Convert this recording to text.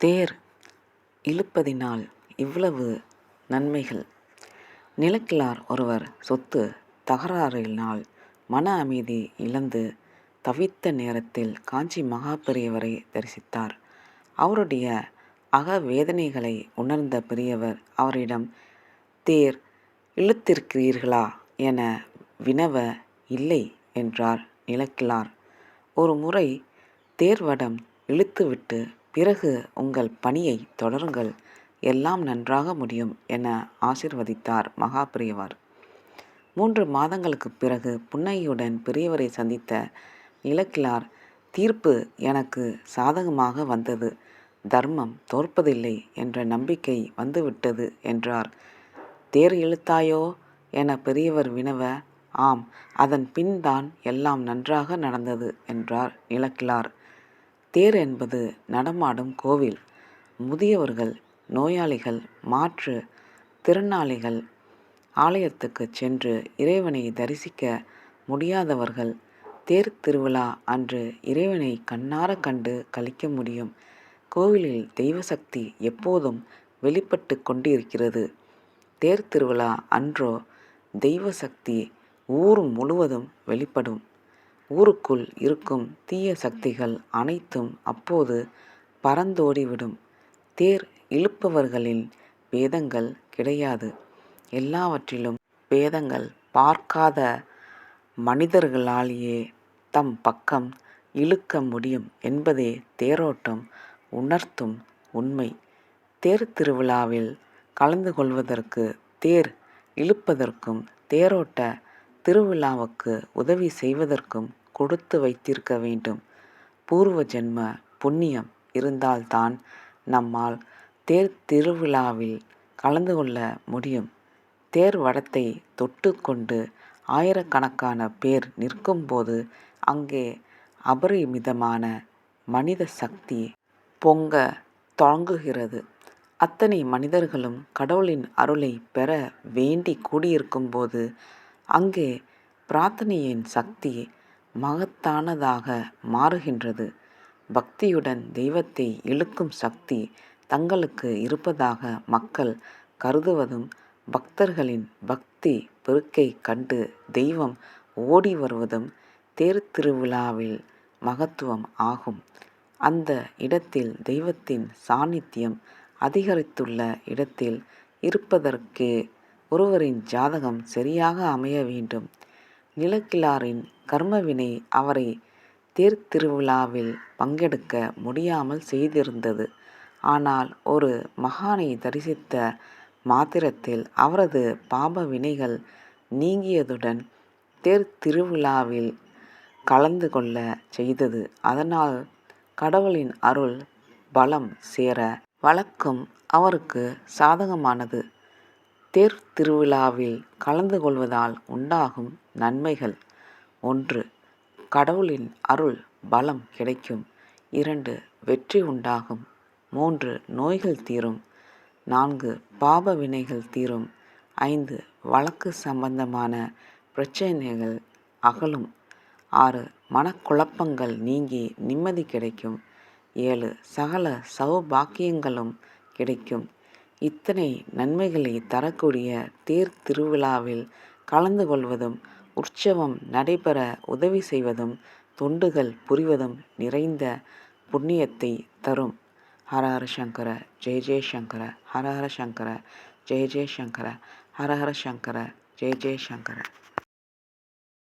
தேர் இழுப்பதினால் இவ்வளவு நன்மைகள் நிலக்கிழார் ஒருவர் சொத்து தகராறினால் மன அமைதி இழந்து தவித்த நேரத்தில் காஞ்சி மகாபெரியவரை தரிசித்தார். அவருடைய அக வேதனைகளை உணர்ந்த பெரியவர் அவரிடம் தேர் இழுத்திருக்கிறீர்களா என வினவ இல்லை என்றார் நிலக்கிழார். ஒரு முறை தேர்வடம் இழுத்துவிட்டு பிறகு உங்கள் பணியைத் தொடருங்கள் எல்லாம் நன்றாக முடியும் என ஆசிர்வதித்தார் மகாபெரியவர். மூன்று மாதங்களுக்குப் பிறகு புன்னகையுடன் பெரியவரை சந்தித்த இலக்கிலார் தீர்ப்பு எனக்கு சாதகமாக வந்தது. தர்மம் தோற்பதில்லை என்ற நம்பிக்கை வந்துவிட்டது என்றார். தேர் இழுத்தாயோ? என பெரியவர் வினவ ஆம் அதன் பின் தான் எல்லாம் நன்றாக நடந்தது என்றார் இலக்கிலார் தேர் என்பது நடமாடும் கோவில். முதியவர்கள் நோயாளிகள் மாற்று திறனாளிகள் ஆலயத்துக்குச் சென்று இறைவனை தரிசிக்க முடியாதவர்கள் தேர் திருவிழா அன்று இறைவனை கண்ணார கண்டு கழிக்க முடியும். கோவிலில் தெய்வசக்தி எப்போதும் வெளிப்பட்டுக் கொண்டிருக்கிறது. தேர் திருவிழா அன்றோ தெய்வ சக்தி ஊர் முழுவதும் வெளிப்படும். ஊருக்குள் இருக்கும் தீய சக்திகள் அனைத்தும் அப்போது பறந்தோடிவிடும். தேர் இழுப்பவர்களில் பேதங்கள் கிடையாது. எல்லாவற்றிலும் பேதங்கள் பார்க்காத மனிதர்களாலேயே தம் பக்கம் இழுக்க முடியும் என்பதே தேரோட்டம் உணர்த்தும் உண்மை. தேர் திருவிழாவில் கலந்து கொள்வதற்கு தேர் இழுப்பதற்கும் தேரோட்ட திருவிழாவுக்கு உதவி செய்வதற்கும் கொடுத்து வைத்திருக்க வேண்டும். பூர்வ ஜென்ம புண்ணியம் இருந்தால்தான் நம்மால் தேர் திருவிழாவில் கலந்து கொள்ள முடியும். தேர் வடத்தை தொட்டு கொண்டு ஆயிரக்கணக்கான பேர் நிற்கும்போது அங்கே அபரிமிதமான மனித சக்தி பொங்க தொடங்குகிறது. அத்தனை மனிதர்களும் கடவுளின் அருளை பெற வேண்டி கூடியிருக்கும்போது அங்கே பிரார்த்தனையின் சக்தி மகத்தானதாக மாறுகின்றது. பக்தியுடன் தெய்வத்தை இழுக்கும் சக்தி தங்களுக்கு இருப்பதாக மக்கள் கருதுவதும் பக்தர்களின் பக்தி பெருக்கை கண்டு தெய்வம் ஓடி வருவதும் தேர் திருவிழாவில் மகத்துவம் ஆகும். அந்த இடத்தில் தெய்வத்தின் சாநித்தியம் அதிகரித்துள்ள இடத்தில் இருப்பதற்கே ஒருவரின் ஜாதகம் சரியாக அமைய வேண்டும். நிலக்கிழாரின் கர்மவினை அவரை தேர்த்திருவிழாவில் பங்கெடுக்க முடியாமல் செய்திருந்தது. ஆனால் ஒரு மகானை தரிசித்த மாத்திரத்தில் அவரது பாப வினைகள் நீங்கியதுடன் தேர் திருவிழாவில் கலந்து கொள்ள செய்தது. அதனால் கடவுளின் அருள் பலம் சேர வழக்கம் அவருக்கு சாதகமானது. தேர் திருவிழாவில் கலந்து கொள்வதால் உண்டாகும் நன்மைகள் ஒன்று. கடவுளின் அருள் பலம் கிடைக்கும். இரண்டு. வெற்றி உண்டாகும். மூன்று. நோய்கள் தீரும். நான்கு. பாப வினைகள் தீரும். ஐந்து. வழக்கு சம்பந்தமான பிரச்சனைகள் அகலும். ஆறு. மனக்குழப்பங்கள் நீங்கி நிம்மதி கிடைக்கும். ஏழு. சகல சௌபாக்கியங்களும் கிடைக்கும். இத்தனை நன்மைகளை தரக்கூடிய தேர் திருவிழாவில் கலந்து கொள்வதும் உற்சவம் நடைபெற உதவி செய்வதும் தொண்டுகள் புரிவதும் நிறைந்த புண்ணியத்தை தரும். ஹர ஹர சங்கர ஜெய ஜெய சங்கர ஹர ஹர சங்கர ஜெய ஜெயசங்கர ஹர ஹர சங்கர ஜெய ஜெயசங்கர